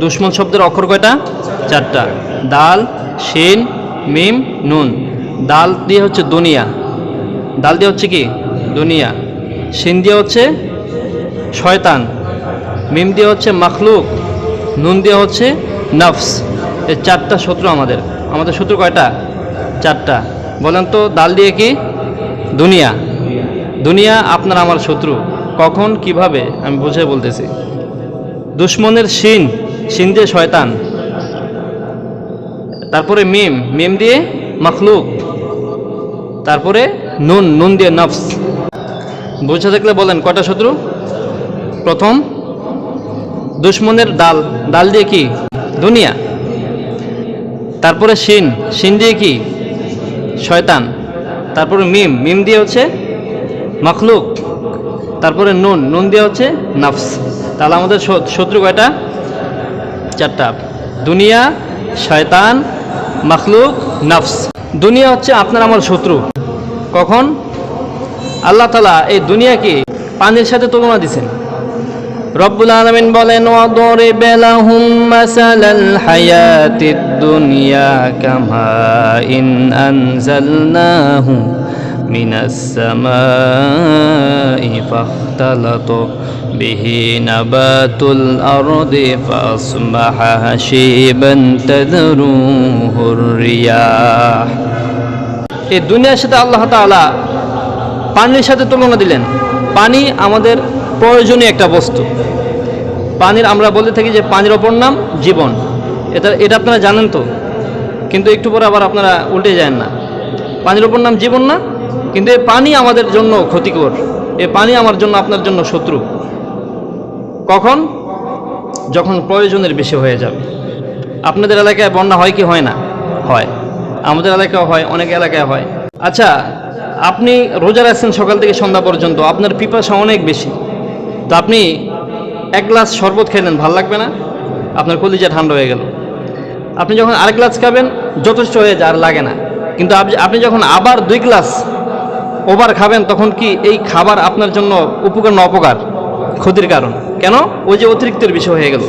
দুশ্মন শব্দের অক্ষর কয়টা? চারটা। দাল, শিন, মিম, নুন। দাল দিয়ে হচ্ছে দুনিয়া। দাল দিয়ে হচ্ছে কি? দুনিয়া। শিন দিয়ে হচ্ছে শয়তান। মিম দিয়ে হচ্ছে মখলুক। নুন দিয়ে হচ্ছে নফস। এই চারটা শত্রু আমাদের। আমাদের শত্রু কয়টা? চারটা। বলেন তো, দাল দিয়ে কি? দুনিয়া। দুনিয়া আপনার আমার শত্রু। কখন, কীভাবে? আমি বুঝে বলতেছি। দুশ্মনের শিন। শিন দিয়ে শয়তান। তারপরে মিম মিম দিয়ে মখলুক। তারপরে নুন নুন দিয়ে নফস। বুঝে থাকলে বলেন কয়টা শত্রু? প্রথম, দুশ্মনের ডাল। ডাল দিয়ে কি? দুনিয়া। তারপরে শিন। শিন দিয়ে কি? শয়তান। তারপরে মিম। মিম দিয়ে হচ্ছে মখলুক। তারপরে নুন। নুন দিয়ে হচ্ছে নফস। তাহলে আমাদের শত্রু কয়টা? চারটা। দুনিয়া, শয়তান, মখলুক, নফস। দুনিয়া হচ্ছে আপনার আমার শত্রু। কখন? আল্লাহ তালা এই দুনিয়াকে পানির সাথে তুলনা দিছেন। রব্বুল আলমিন বলেন ওদরে বেলা মাসালাল হায়াতিদ দুনিয়া কামা ইন আনজালনাহু مِنَ السَّمَاءِ فَاخْتَلَطَ بِهِ نَبَاتُ الْأَرْضِ فَأَصْبَحَ هَشِيمًا تَذْرُوهُ الرِّيَاحُ এই দুনিয়ার সাথে আল্লাহ তাআলা পানির সাথে তুলনা দিলেন পানি আমাদের প্রয়োজনীয় একটা বস্তু পানির আমরা বলতে থাকি যে পানির অপর নাম জীবন এটা এটা আপনারা জানেন তো কিন্তু একটু পরে আবার আপনারা উল্টে যায় না পানির অপর নাম জীবন না কিন্তু এই পানি আমাদের জন্য ক্ষতিকর। এ পানি আমার জন্য আপনার জন্য শত্রু। কখন? যখন প্রয়োজনের বেশি হয়ে যাবে। আপনাদের এলাকায় বন্যা হয় কি হয় না? হয়। আমাদের এলাকায় হয়, অনেক এলাকায় হয়। আচ্ছা আপনি রোজা রাখছেন সকাল থেকে সন্ধ্যা পর্যন্ত, আপনার পিপাসা অনেক বেশি। তো আপনি এক গ্লাস শরবত খেলেন ভালো লাগবে না? আপনার কলিজা ঠান্ডা হয়ে গেল। আপনি যখন আরেক গ্লাস খাবেন, যথেষ্ট হয়ে যায় আর লাগে না। কিন্তু আপনি যখন আবার দুই গ্লাস ওভার খাবেন তখন কি এই খাবার আপনার জন্য উপকার না অপকার? ক্ষতির কারণ। কেন? ওই যে অতিরিক্তের বিষয় হয়ে গেল।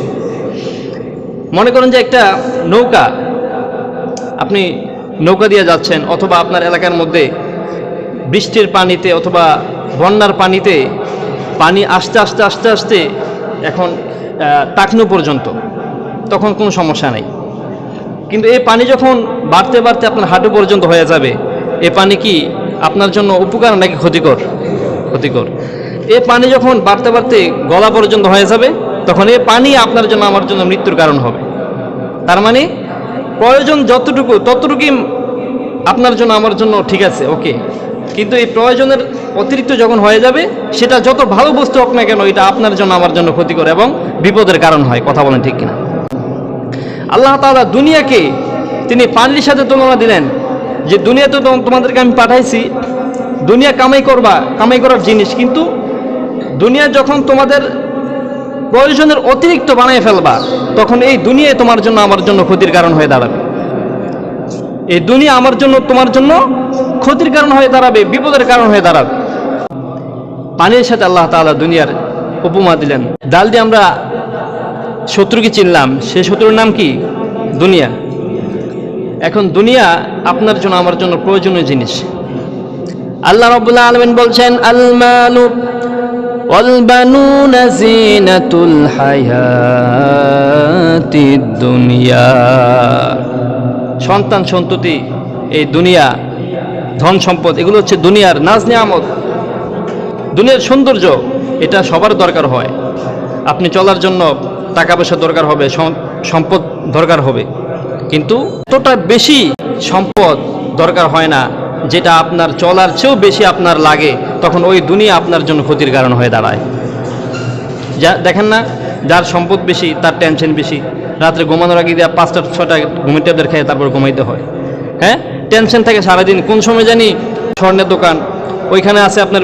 মনে করেন যে একটা নৌকা আপনি নৌকা দিয়ে যাচ্ছেন অথবা আপনার এলাকার মধ্যে বৃষ্টির পানিতে অথবা বন্যার পানিতে পানি আস্তে আস্তে আস্তে আস্তে এখন আহ, পর্যন্ত তখন কোনো সমস্যা নেই। কিন্তু এই পানি যখন বাড়তে বাড়তে আপনার হাঁটু পর্যন্ত হয়ে যাবে এ পানি কি আপনার জন্য উপকার নাকি ক্ষতিকর? ক্ষতিকর। এ পানি যখন বাড়তে বাড়তে গলা পর্যন্ত হয়ে যাবে, তখন এ পানি আপনার জন্য আমার জন্য মৃত্যুর কারণ হবে। তার মানে প্রয়োজন যতটুকু, ততটুকুই আপনার জন্য আমার জন্য ঠিক আছে ওকে কিন্তু এই প্রয়োজনের অতিরিক্ত যখন হয়ে যাবে, সেটা যত ভালো বস্তু হোক না কেন, এটা আপনার জন্য আমার জন্য ক্ষতিকর এবং বিপদের কারণ হয়, কথা বলেন ঠিক কিনা? আল্লাহ তাআলা দুনিয়াকে তিনি পানির সাথে তুলনা দিলেন যে দুনিয়াতে তোমাদেরকে আমি পাঠাইছি, দুনিয়া কামাই করবা, কামাই করার জিনিস, কিন্তু দুনিয়া যখন তোমাদের প্রয়োজনের অতিরিক্ত বানিয়ে ফেলবা, তখন এই দুনিয়ায় তোমার জন্য আমার জন্য ক্ষতির কারণ হয়ে দাঁড়াবে। এই দুনিয়া আমার জন্য তোমার জন্য ক্ষতির কারণ হয়ে দাঁড়াবে, বিপদের কারণ হয়ে দাঁড়াবে। পানির সাথে আল্লাহ তাআলা দুনিয়ার উপমা দিলেন। ডাল দিয়ে আমরা শত্রুকে চিনলাম, সে শত্রুর নাম কি? দুনিয়া। এখন দুনিয়া আপনার জন্য, আমার জন্য প্রয়োজনীয় জিনিস। আল্লাহ রাব্বুল আলামিন বলছেন আল মালু ওয়াল বানুনা জিনাতুল হায়াতিদ দুনিয়া। সন্তান সন্ততি, এই দুনিয়া, ধন সম্পদ, এগুলো হচ্ছে দুনিয়ার নাজ নিয়ামত। দুনিয়ার সৌন্দর্য, এটা সবার দরকার হয়। আপনি চলার জন্য টাকা পয়সা দরকার হবে সম্পদ দরকার হবে। কিন্তু এতটা বেশি সম্পদ দরকার হয় না, যেটা আপনার চলার চেয়েও বেশি আপনার লাগে, তখন ওই দুনিয়া আপনার জন্য ক্ষতির কারণ হয়ে দাঁড়ায়। যা, দেখেন না, যার সম্পদ বেশি, তার টেনশন বেশি। রাত্রে ঘুমানোর আগে দেওয়া পাঁচটা ছটা ঘুমের ট্যাবলেট খেয়ে, তারপর ঘুমাইতে হয়। হ্যাঁ? টেনশন থাকে সারাদিন। কোন সময় জানি স্বর্ণের দোকান, ওইখানে আছে আপনার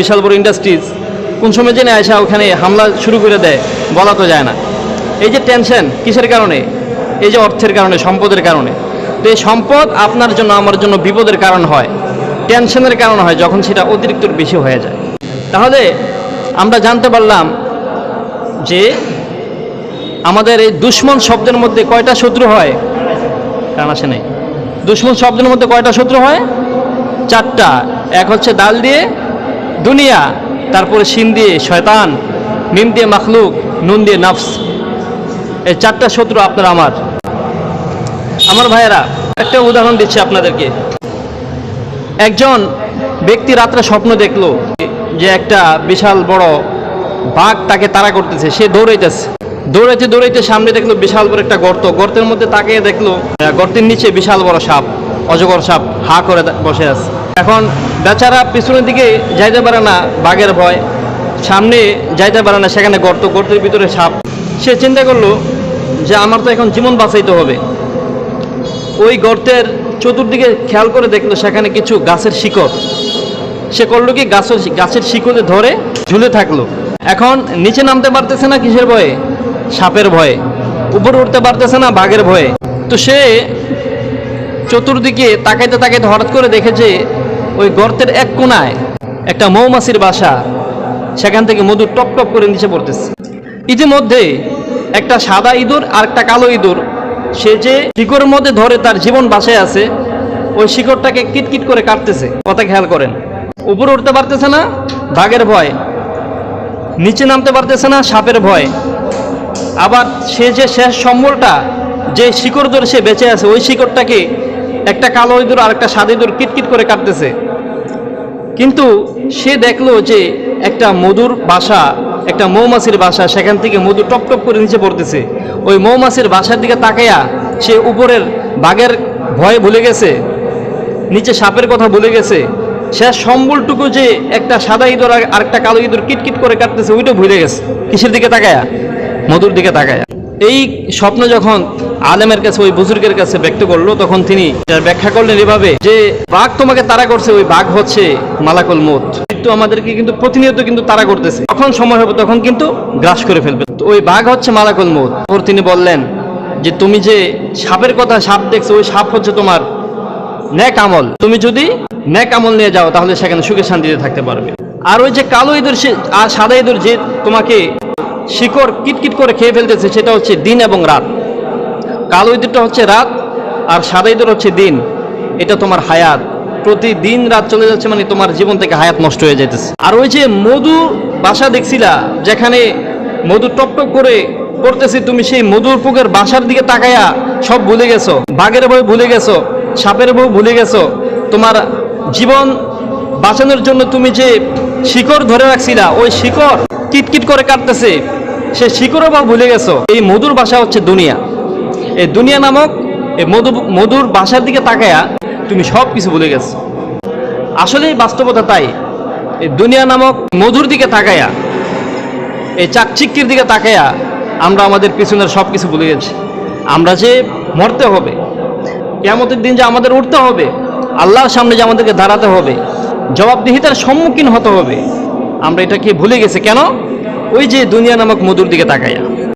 বিশাল বড় ইন্ডাস্ট্রিজ কোন সময় জানি আসা ওখানে হামলা শুরু করে দেয়, বলা তো যায় না। এই যে টেনশন কিসের কারণে? এই যে অর্থের কারণে, সম্পদের কারণে। তো সম্পদ আপনার জন্য, আমার জন্য বিপদের কারণ হয়, টেনশনের কারণ হয়, যখন সেটা অতিরিক্ত বেশি হয়ে যায়। তাহলে আমরা জানতে পারলাম যে আমাদের এই দুশ্মন শব্দের মধ্যে কয়টা শত্রু হয়? কারণ আসে নাই। দুশ্মন শব্দের মধ্যে কয়টা শত্রু হয়? চারটা। এক হচ্ছে ডাল দিয়ে, দুনিয়া, তারপরে শিন দিয়ে শয়তান, মিম দিয়ে মাখলুক, নুন দিয়ে নাফস। এই চারটা শত্রু আপনার, আমার। আমার ভাইয়েরা, একটা উদাহরণ দিচ্ছি আপনাদেরকে। একজন ব্যক্তি রাত্রে স্বপ্ন দেখল যে একটা বিশাল বড় বাঘ তাকে তাড়া করতেছে, সে দৌড়াইতেছে। দৌড়াইতে দৌড়াইতে সামনে দেখল বিশাল বড় একটা গর্ত। গর্তের মধ্যে তাকিয়ে দেখল গর্তের নিচে বিশাল বড় সাপ, অজগর সাপ হা করে বসে আছে। এখন বেচারা পিছনের দিকে যাইতে পারে না বাঘের ভয়। সামনে যাইতে পারে না সেখানে গর্ত। গর্তের ভিতরে সাপ। সে চিন্তা করল যে আমার তো এখন জীবন বাঁচাইতে হবে। ওই গর্তের চতুর্দিকে খেয়াল করে দেখল সেখানে কিছু গাছের শিকড়। সে করল কি? গাছের গাছের শিকড়ে ধরে ঝুলে থাকল। এখন নিচে নামতে পারতেছে না কিসের ভয়ে? সাপের ভয়ে। উপরে উঠতে পারতেছে না বাঘের ভয়ে। তো সে চতুর্দিকে তাকাইতে তাকাইতে হঠাৎ করে দেখেছে ওই গর্তের এক কোনায় একটা মৌমাছির বাসা। সেখান থেকে মধু টপ টপ করে নিচে পড়তেছে। ইতিমধ্যে একটা সাদা ইঁদুর আর একটা কালো ইঁদুর সে যে শিকড়ের মধ্যে ধরে তার জীবন বাসায় আছে, ওই শিকড়টাকে কিটকিট করে কাটতেছে। কথা খেয়াল করেন। উপরে উঠতে পারতেছে না বাঘের ভয়। নিচে নামতে পারতেছে না, সাপের ভয়। আবার সে যে শেষ সম্বলটা, যে শিকড় ধরে সে বেঁচে আছে, ওই শিকড়টাকে একটা কালো ইঁদুর আর একটা সাদা ইঁদুর কিটকিট করে কাটতেছে। কিন্তু সে দেখল যে একটা মধুর বাসা, একটা মৌমাছির বাসা, সেখান থেকে মধু টপ টপ করে নিচে পড়তেছে। ওই মৌমাছির বাসার দিকে তাকাইয়া সে উপরের বাঘের ভয় ভুলে গেছে, নিচে সাপের কথা ভুলে গেছে, সে সম্বলটুকু যে একটা সাদা ইঁদুর আর একটা কালো ইঁদুর কিটকিট করে কাটতেছে ওইটা ভুলে গেছে। কিসের দিকে তাকায়া মধুর দিকে তাকায়া এই স্বপ্ন যখন আলেমের কাছে, ওই বুজুর্গের কাছে ব্যক্ত করল। তখন তিনি ব্যাখ্যা করলেন এভাবে, যে বাঘ তোমাকে তাড়া করছে, ওই বাঘ হচ্ছে মালাকুল মত কিন্তু আমাদেরকে কিন্তু প্রতিনিয়ত কিন্তু তাড়া করতেছে। যখন সময় হবে, তখন কিন্তু গ্রাস করে ফেলবে। ওই বাঘ হচ্ছে মালাকুল মত তারপর তিনি বললেন যে, তুমি যে সাপের কথা সাপ দেখছ, ওই সাপ হচ্ছে তোমার ন্যাক আমল। তুমি যদি ন্যাক আমল নিয়ে যাও, তাহলে সেখানে সুখে শান্তিতে থাকতে পারবে। আর ওই যে কালো ইঁদুর, সে, আর সাদা ইঁদুর যে তোমাকে শিকড় কিটকিট করে খেয়ে ফেলতেছে, সেটা হচ্ছে দিন এবং রাত। কালো ইঁদুরটা হচ্ছে রাত আর সাদা ইঁদুর হচ্ছে দিন। এটা তোমার হায়াত। প্রতিদিন রাত চলে যাচ্ছে মানে তোমার জীবন থেকে হায়াত নষ্ট হয়ে যাইতেছে। আর ওই যে মধু বাসা দেখছিলা, যেখানে মধু টপ টপ করে পড়তেছে, তুমি সেই মধুর পুকের বাসার দিকে তাকায়া সব ভুলে গেছো। বাঘের বই ভুলে গেছো, সাপের বউ ভুলে গেছো। তোমার জীবন বাঁচানোর জন্য তুমি যে শিকড় ধরে রাখছিলা, ওই শিকড় কিটকিট করে কাটতেছে, সে শিকড়ও বা ভুলে গেছো। এই মধুর বাসা হচ্ছে দুনিয়া। এই দুনিয়া নামক এই মধু, মধুর বাসার দিকে তাকায়া তুমি সব কিছু ভুলে গেছো। আসলেই বাস্তবতা তাই। এই দুনিয়া নামক মধুর দিকে তাকায়া এই চাকচিক্কির দিকে তাকায়া আমরা আমাদের পিছনের সব কিছু ভুলে গেছি। আমরা যে মরতে হবে কেমতের দিন যে আমাদের উঠতে হবে, আল্লাহর সামনে যে আমাদেরকে দাঁড়াতে হবে, জবাবদিহিতার সম্মুখীন হতে হবে, আমরা এটাকে ভুলে গেছি। কেন? ওই যে দুনিয়া নামক মধুর দিকে তাকাইয়া